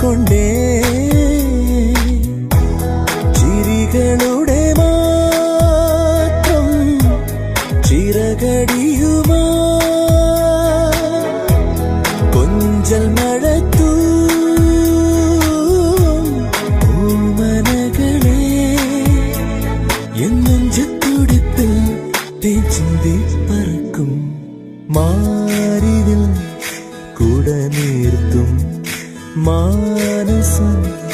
കൊണ്ടേ. ചിരികളുടെ മാത്രം മഴത്തു ൂമനകളെ എന്നും ചുത്തുടിപ്പ ചിന്തി പറക്കും. മാരിവിൽ കുട നീർത്തും മാനസം